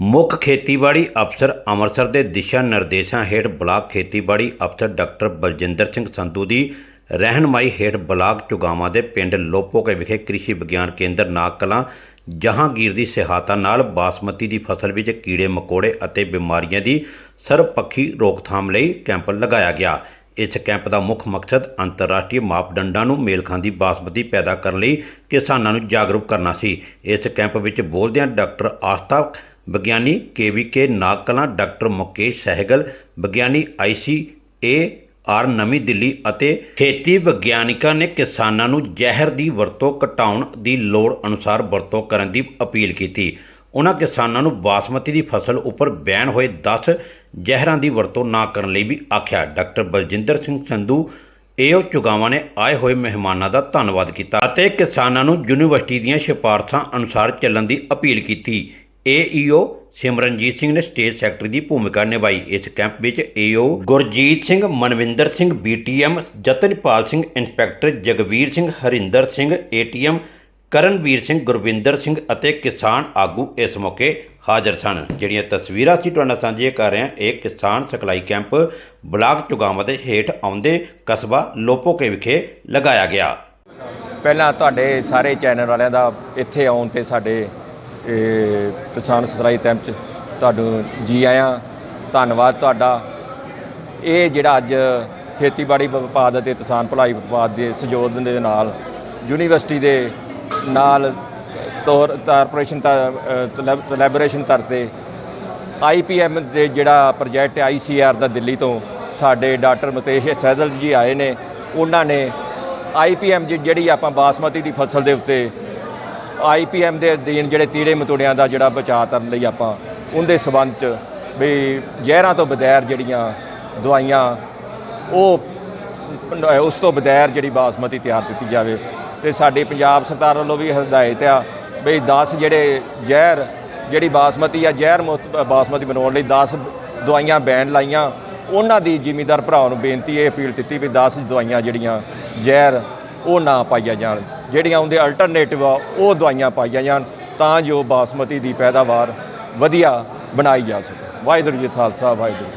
ਮੁੱਖ ਖੇਤੀਬਾੜੀ ਅਫਸਰ ਅੰਮ੍ਰਿਤਸਰ ਦੇ ਦਿਸ਼ਾ ਨਿਰਦੇਸ਼ਾਂ ਹੇਠ ਬਲਾਕ ਖੇਤੀਬਾੜੀ ਅਫਸਰ ਡਾਕਟਰ ਬਲਜਿੰਦਰ ਸਿੰਘ ਸੰਧੂ ਦੀ ਰਹਿਨਮਾਈ ਹੇਠ ਬਲਾਕ ਚੁਗਾਵਾਂ ਦੇ ਪਿੰਡ ਲੋਪੋਕੇ ਵਿਖੇ ਕ੍ਰਿਸ਼ੀ ਵਿਗਿਆਨ ਕੇਂਦਰ ਨਾਗਕਲਾਂ ਜਹਾਂਗੀਰ ਦੀ ਸਹਾਇਤਾ ਨਾਲ ਬਾਸਮਤੀ ਦੀ ਫਸਲ ਵਿੱਚ ਕੀੜੇ ਮਕੌੜੇ ਅਤੇ ਬਿਮਾਰੀਆਂ ਦੀ ਸਰਬਪੱਖੀ ਰੋਕਥਾਮ ਲਈ ਕੈਂਪ ਲਗਾਇਆ ਗਿਆ। ਇਸ ਕੈਂਪ ਦਾ ਮੁੱਖ ਮਕਸਦ ਅੰਤਰਰਾਸ਼ਟਰੀ ਮਾਪਦੰਡਾਂ ਨੂੰ ਮੇਲ ਖਾਂਦੀ ਬਾਸਮਤੀ ਪੈਦਾ ਕਰਨ ਲਈ ਕਿਸਾਨਾਂ ਨੂੰ ਜਾਗਰੂਕ ਕਰਨਾ ਸੀ। ਇਸ ਕੈਂਪ ਵਿੱਚ ਬੋਲਦਿਆਂ ਡਾਕਟਰ ਆਸਤਾ ਵਿਗਿਆਨੀ ਕੇਵੀਕੇ ਨਾਗਕਲਾਂ ਡਾਕਟਰ ਮੁਕੇਸ਼ ਸਹਿਗਲ, ਵਿਗਿਆਨੀ ਆਈਸੀਏ ਆਰ ਨਵੀਂ ਦਿੱਲੀ ਅਤੇ ਖੇਤੀ ਵਿਗਿਆਨਿਕਾਂ ਨੇ ਕਿਸਾਨਾਂ ਨੂੰ ਜ਼ਹਿਰ ਦੀ ਵਰਤੋਂ ਘਟਾਉਣ ਦੀ ਲੋੜ ਅਨੁਸਾਰ ਵਰਤੋਂ ਕਰਨ ਦੀ ਅਪੀਲ ਕੀਤੀ। ਉਹਨਾਂ ਕਿਸਾਨਾਂ ਨੂੰ ਬਾਸਮਤੀ ਦੀ ਫਸਲ ਉੱਪਰ ਬੈਨ ਹੋਏ 10 ਜ਼ਹਿਰਾਂ ਦੀ ਵਰਤੋਂ ਨਾ ਕਰਨ ਲਈ ਵੀ ਆਖਿਆ। ਡਾਕਟਰ ਬਲਜਿੰਦਰ ਸਿੰਘ ਸੰਧੂ, ਏਓ ਚੁਗਾਵਾਂ ਨੇ ਆਏ ਹੋਏ ਮਹਿਮਾਨਾਂ ਦਾ ਧੰਨਵਾਦ ਕੀਤਾ ਅਤੇ ਕਿਸਾਨਾਂ ਨੂੰ ਯੂਨੀਵਰਸਿਟੀ ਦੀਆਂ ਸਿਫਾਰਸ਼ਾਂ ਅਨੁਸਾਰ ਚੱਲਣ ਦੀ ਅਪੀਲ ਕੀਤੀ। ਏਈਓ ਸਿਮਰਨਜੀਤ ਸਿੰਘ ਨੇ ਸਟੇਟ ਸੈਕਟਰੀ ਦੀ ਭੂਮਿਕਾ ਨਿਭਾਈ। ਇਸ ਕੈਂਪ ਵਿੱਚ AO Gurjit Singh, Manvinder Singh, BTM, Jatanpal Singh, inspector Jagvir Singh, Harinder Singh, ATM, Karanvir Singh, Gurvinder Singh ਅਤੇ ਕਿਸਾਨ ਆਗੂ ਇਸ ਮੌਕੇ ਹਾਜ਼ਰ ਸਨ। ਜਿਹੜੀਆਂ ਤਸਵੀਰਾਂ ਅਸੀਂ ਤੁਹਾਡੇ ਨਾਲ ਸਾਂਝੀਆਂ ਕਰ ਰਹੇ ਹਾਂ, ਇਹ ਕਿਸਾਨ ਸਿਖਲਾਈ ਕੈਂਪ ਬਲਾਕ ਚੁਗਾਵਾਂ ਦੇ ਹੇਠ ਆਉਂਦੇ ਕਸਬਾ ਲੋਪੋਕੇ ਵਿਖੇ ਲਗਾਇਆ ਗਿਆ। ਪਹਿਲਾਂ ਤੁਹਾਡੇ ਸਾਰੇ ਚੈਨਲ ਵਾਲਿਆਂ ਦਾ ਇੱਥੇ ਆਉਣ ਤੇ ਸਾਡੇ ਇਹ, ਕਿਸਾਨ ਸਤਰਾਈ ਕੈਂਪ ਚ ਤੁਹਾਨੂੰ ਜੀ ਆਇਆਂ ਧੰਨਵਾਦ ਤੁਹਾਡਾ। ਇਹ ਜਿਹੜਾ ਅੱਜ ਖੇਤੀਬਾੜੀ ਵਿਭਾਗ ਅਤੇ ਕਿਸਾਨ ਭਲਾਈ ਵਿਭਾਗ ਦੇ ਸਹਿਯੋਗ ਦੇ ਨਾਲ ਯੂਨੀਵਰਸਿਟੀ ਦੇ ਨਾਲ ਤੌਰ ਕਾਰਪੋਰੇਸ਼ਨ ਦਾ ਕੋਲੈਬੋਰੇਸ਼ਨ ਕਰਤੇ ਆਈਪੀਐਮ ਦੇ ਜਿਹੜਾ ਪ੍ਰੋਜੈਕਟ ਆਈਸੀਆਰ ਦਾ ਦਿੱਲੀ ਤੋਂ ਸਾਡੇ ਡਾਕਟਰ ਮਤੇਸ਼ ਸੈਦਲ ਜੀ ਆਏ ਨੇ। ਉਹਨਾਂ ਨੇ ਆਈਪੀਐਮ ਜਿਹੜੀ ਆਪਾਂ ਬਾਸਮਤੀ ਦੀ ਫਸਲ ਦੇ ਉੱਤੇ ਆਈਪੀਐਮ ਦੇ ਅਧੀਨ ਜਿਹੜੇ ਕੀੜੇ ਮਤੋੜਿਆਂ ਦਾ ਜਿਹੜਾ ਬਚਾਅ ਕਰਨ ਲਈ ਆਪਾਂ ਉਹਦੇ ਸਬੰਧ ਚ ਵੀ ਜ਼ਹਿਰਾਂ ਤੋਂ ਬਗੈਰ ਜਿਹੜੀਆਂ ਦਵਾਈਆਂ, ਉਹ ਉਸ ਤੋਂ ਬਗੈਰ ਜਿਹੜੀ ਬਾਸਮਤੀ ਤਿਆਰ ਕੀਤੀ ਜਾਵੇ। ਤੇ ਸਾਡੀ ਪੰਜਾਬ ਸਰਕਾਰ ਵੱਲੋਂ ਵੀ ਹਦਾਇਤ ਆ ਵੀ 10 ਜਿਹੜੇ ਜ਼ਹਿਰ, ਜਿਹੜੀ ਬਾਸਮਤੀ ਆ, ਜ਼ਹਿਰ ਮੁਕਤ ਬਾਸਮਤੀ ਬਣਾਉਣ ਲਈ 10 ਦਵਾਈਆਂ ਬੈਨ ਲਾਈਆਂ। ਉਹਨਾਂ ਦੀ ਜ਼ਿਮੀਦਾਰ ਭਰਾਵਾਂ ਨੂੰ ਬੇਨਤੀ ਇਹ ਅਪੀਲ ਕੀਤੀ ਵੀ 10 ਦਵਾਈਆਂ ਜਿਹੜੀਆਂ ਜ਼ਹਿਰ ਉਹ ਨਾ ਪਾਈਆਂ ਜਾਣ। ਜਿਹੜੀਆਂ ਉਹਦੇ ਅਲਟਰਨੇਟਿਵ ਆ, ਉਹ ਦਵਾਈਆਂ ਪਾਈਆਂ ਜਾਣ ਤਾਂ ਜੋ ਬਾਸਮਤੀ ਦੀ ਪੈਦਾਵਾਰ ਵਧੀਆ ਬਣਾਈ ਜਾ ਸਕੇ। ਵਾਹਿਗੁਰੂ ਜੀ ਖਾਲਸਾ, ਵਾਹਿਗੁਰੂ ਜੀ